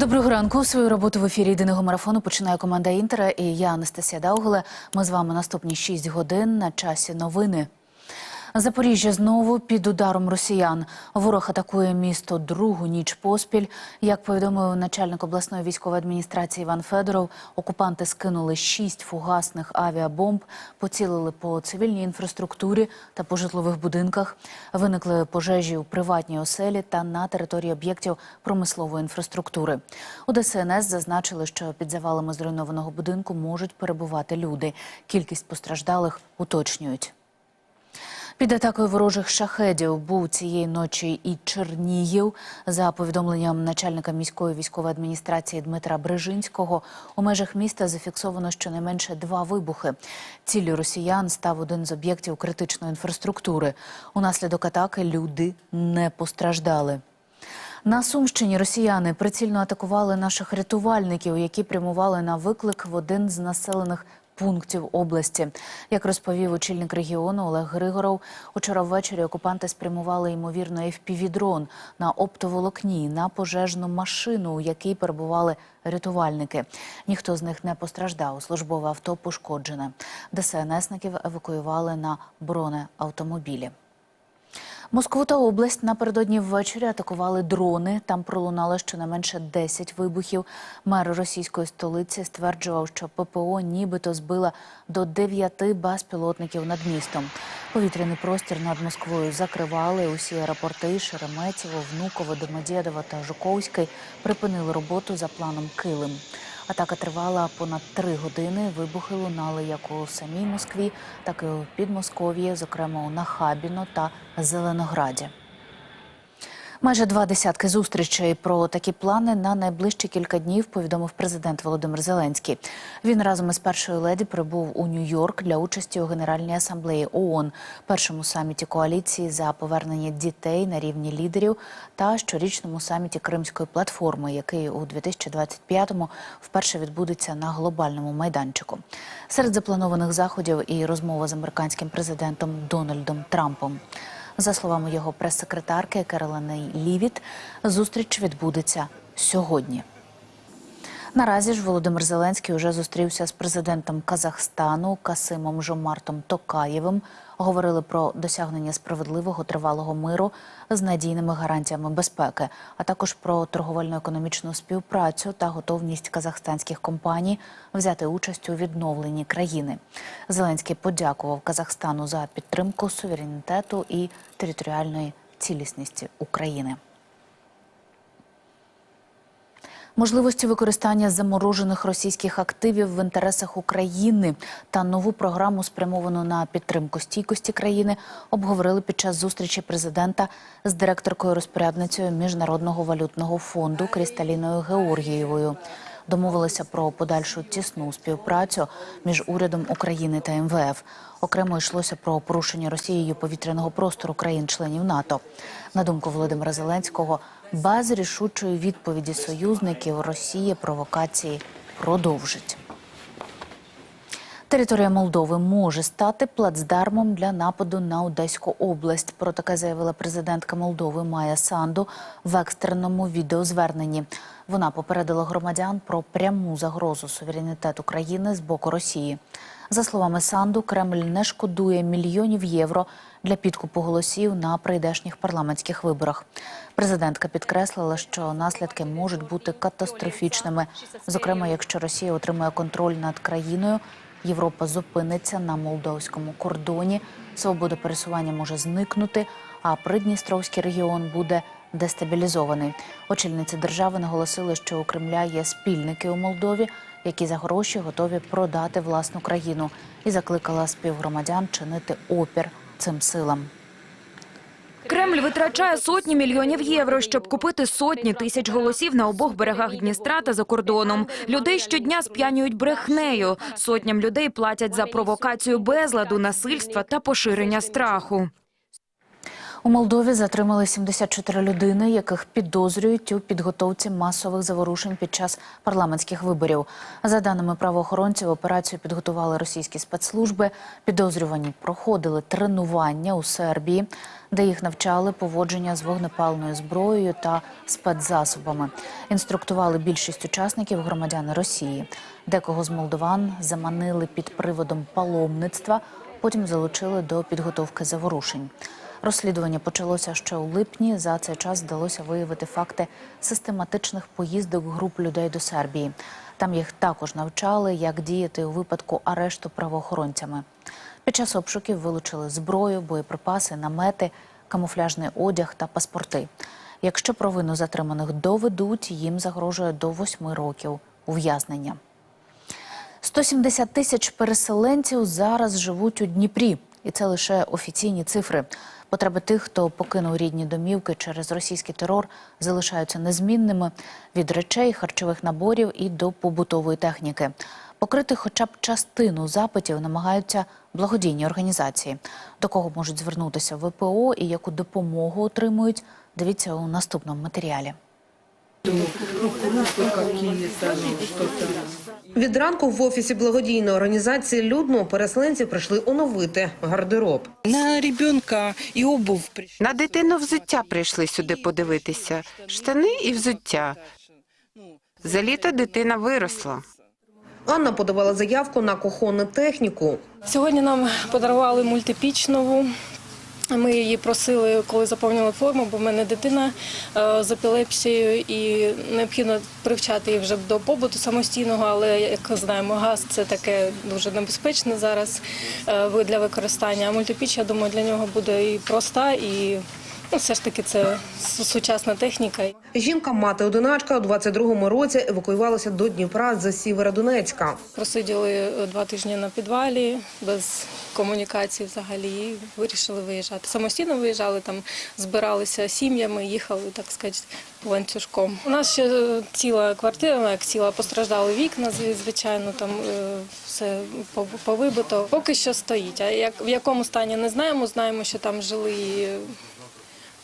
Доброго ранку. Свою роботу в ефірі єдиного марафону починає команда Інтера і я Анастасія Даугле. Ми з вами наступні 6 годин на часі новини. Запоріжжя знову під ударом росіян. Ворог атакує місто другу ніч поспіль. Як повідомив начальник обласної військової адміністрації Іван Федоров, окупанти скинули шість фугасних авіабомб, поцілили по цивільній інфраструктурі та по житлових будинках. Виникли пожежі у приватній оселі та на території об'єктів промислової інфраструктури. У ДСНС зазначили, що під завалами зруйнованого будинку можуть перебувати люди. Кількість постраждалих уточнюють. Під атакою ворожих шахедів був цієї ночі і Чернігів. За повідомленням начальника міської військової адміністрації Дмитра Брижинського, у межах міста зафіксовано щонайменше два вибухи. Ціллю росіян став один з об'єктів критичної інфраструктури. Унаслідок атаки люди не постраждали. На Сумщині росіяни прицільно атакували наших рятувальників, які прямували на виклик в один з населених пунктів області. Як розповів очільник регіону Олег Григоров, учора ввечері окупанти спрямували ймовірно FPV-дрон на оптоволокні на пожежну машину, у якій перебували рятувальники. Ніхто з них не постраждав. Службове авто пошкоджене. ДСНСників евакуювали на бронеавтомобілі. Москву та область напередодні ввечері атакували дрони. Там пролунало щонайменше 10 вибухів. Мер російської столиці стверджував, що ППО нібито збила до 9 безпілотників над містом. Повітряний простір над Москвою закривали. Усі аеропорти Шереметьєво, Внуково, Домодєдово та Жуковський припинили роботу за планом Килим. Атака тривала понад три години. Вибухи лунали як у самій Москві, так і у Підмосков'ї, зокрема у Нахабіно та Зеленограді. Майже два десятки зустрічей про такі плани на найближчі кілька днів повідомив президент Володимир Зеленський. Він разом із першою леді прибув у Нью-Йорк для участі у Генеральній асамблеї ООН, першому саміті коаліції за повернення дітей на рівні лідерів та щорічному саміті Кримської платформи, який у 2025-му вперше відбудеться на глобальному майданчику. Серед запланованих заходів і розмова з американським президентом Дональдом Трампом. За словами його прес-секретарки Керолини Лівіт, зустріч відбудеться сьогодні. Наразі ж Володимир Зеленський уже зустрівся з президентом Казахстану Касимом Жомартом Токаєвим. Говорили про досягнення справедливого тривалого миру з надійними гарантіями безпеки, а також про торговельно-економічну співпрацю та готовність казахстанських компаній взяти участь у відновленні країни. Зеленський подякував Казахстану за підтримку суверенітету і територіальної цілісності України. Можливості використання заморожених російських активів в інтересах України та нову програму, спрямовану на підтримку стійкості країни, обговорили під час зустрічі президента з директоркою розпорядницею міжнародного валютного фонду Крісталіною Георгієвою. Домовилися про подальшу тісну співпрацю між урядом України та МВФ. Окремо йшлося про порушення Росією повітряного простору країн-членів НАТО. На думку Володимира Зеленського, без рішучої відповіді союзників Росія провокації продовжить. Територія Молдови може стати плацдармом для нападу на Одеську область. Про таке заявила президентка Молдови Майя Санду в екстреному відеозверненні. Вона попередила громадян про пряму загрозу суверенітету країни з боку Росії. За словами Санду, Кремль не шкодує мільйонів євро для підкупу голосів на прийдешніх парламентських виборах. Президентка підкреслила, що наслідки можуть бути катастрофічними. Зокрема, якщо Росія отримає контроль над країною, Європа зупиниться на молдовському кордоні. Свобода пересування може зникнути, а Придністровський регіон буде дестабілізований. Очільниці держави наголосили, що у Кремля є спільники у Молдові, які за гроші готові продати власну країну, і закликала співгромадян чинити опір цим силам. Кремль витрачає сотні мільйонів євро, щоб купити сотні тисяч голосів на обох берегах Дністра та за кордоном. Людей щодня сп'янюють брехнею. Сотням людей платять за провокацію безладу, насильства та поширення страху. У Молдові затримали 74 людини, яких підозрюють у підготовці масових заворушень під час парламентських виборів. За даними правоохоронців, операцію підготували російські спецслужби. Підозрювані проходили тренування у Сербії, де їх навчали поводження з вогнепальною зброєю та спецзасобами. Інструктували більшість учасників громадяни Росії. Декого з молдован заманили під приводом паломництва, потім залучили до підготовки заворушень. Розслідування почалося ще у липні. За цей час вдалося виявити факти систематичних поїздок груп людей до Сербії. Там їх також навчали, як діяти у випадку арешту правоохоронцями. Під час обшуків вилучили зброю, боєприпаси, намети, камуфляжний одяг та паспорти. Якщо провину затриманих доведуть, їм загрожує до восьми років ув'язнення. 170 тисяч переселенців зараз живуть у Дніпрі, і це лише офіційні цифри. Потреби тих, хто покинув рідні домівки через російський терор, залишаються незмінними від речей, харчових наборів і до побутової техніки. Покрити хоча б частину запитів намагаються благодійні організації. До кого можуть звернутися ВПО і яку допомогу отримують, дивіться у наступному матеріалі. Від ранку в офісі благодійної організації Людно переселенці прийшли оновити гардероб. На ребенка і обув. На дитину взуття прийшли сюди подивитися. Штани і взуття. За літо дитина виросла. Анна подавала заявку на кухонну техніку. Сьогодні нам подарували мультипіч нову. Ми її просили, коли заповнили форму, бо в мене дитина е, з епілепсією і необхідно привчати її вже до побуту самостійного, але як знаємо, газ це таке дуже небезпечне зараз е, для використання. А мультипіч, я думаю, для нього буде і проста, і ну, все ж таки це сучасна техніка. Жінка, мати одиначка, у 22-му році евакуювалася до Дніпра з Сєвєродонецька. Просиділи е, два тижні на підвалі без комунікації взагалі. і Вирішили виїжджати. Самостійно виїжджали, там збиралися сім'ями, їхали, так сказати, ланцюжком. У нас ще е, ціла квартира, ну, як ціла, постраждали вікна, звичайно, там е, все пов- повибито. Поки що стоїть. А як в якому стані не знаємо. Знаємо, що там жили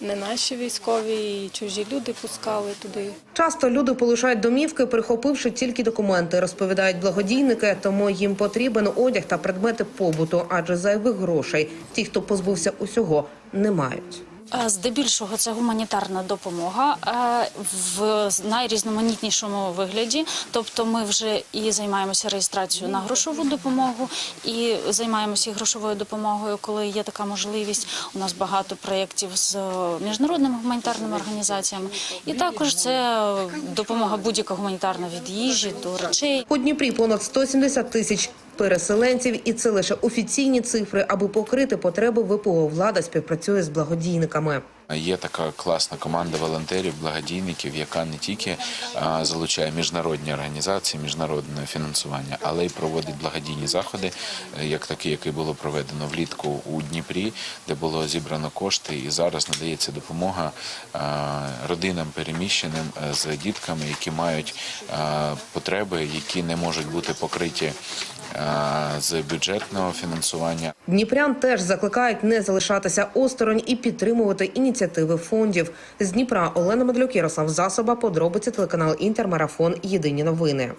не наші військові, і чужі люди пускали туди. Часто люди полишають домівки, прихопивши тільки документи, розповідають благодійники, тому їм потрібен одяг та предмети побуту, адже зайвих грошей ті, хто позбувся усього, не мають. Е, Здебільшого це гуманітарна допомога е, в найрізноманітнішому вигляді. Тобто, ми вже і займаємося реєстрацією на грошову допомогу, і займаємося і грошовою допомогою, коли є така можливість. У нас багато проєктів з міжнародними гуманітарними організаціями. І також це допомога будь-яка гуманітарна від їжі до речей. У Дніпрі понад 170 тисяч переселенців, і це лише офіційні цифри, аби покрити потреби ВПО. Влада співпрацює з благодійниками. Є така класна команда волонтерів, благодійників, яка не тільки залучає міжнародні організації, міжнародне фінансування, але й проводить благодійні заходи, е, як такі, який було проведено влітку у Дніпрі, де було зібрано кошти, і зараз надається допомога родинам переміщеним е, з дітками, які мають потреби, які не можуть бути покриті з бюджетного фінансування. Дніпрян теж закликають не залишатися осторонь і підтримувати ініціативи фондів. З Дніпра Олена Медлюк, Ярослав Засоба, подробиці телеканал Інтермарафон. Єдині новини.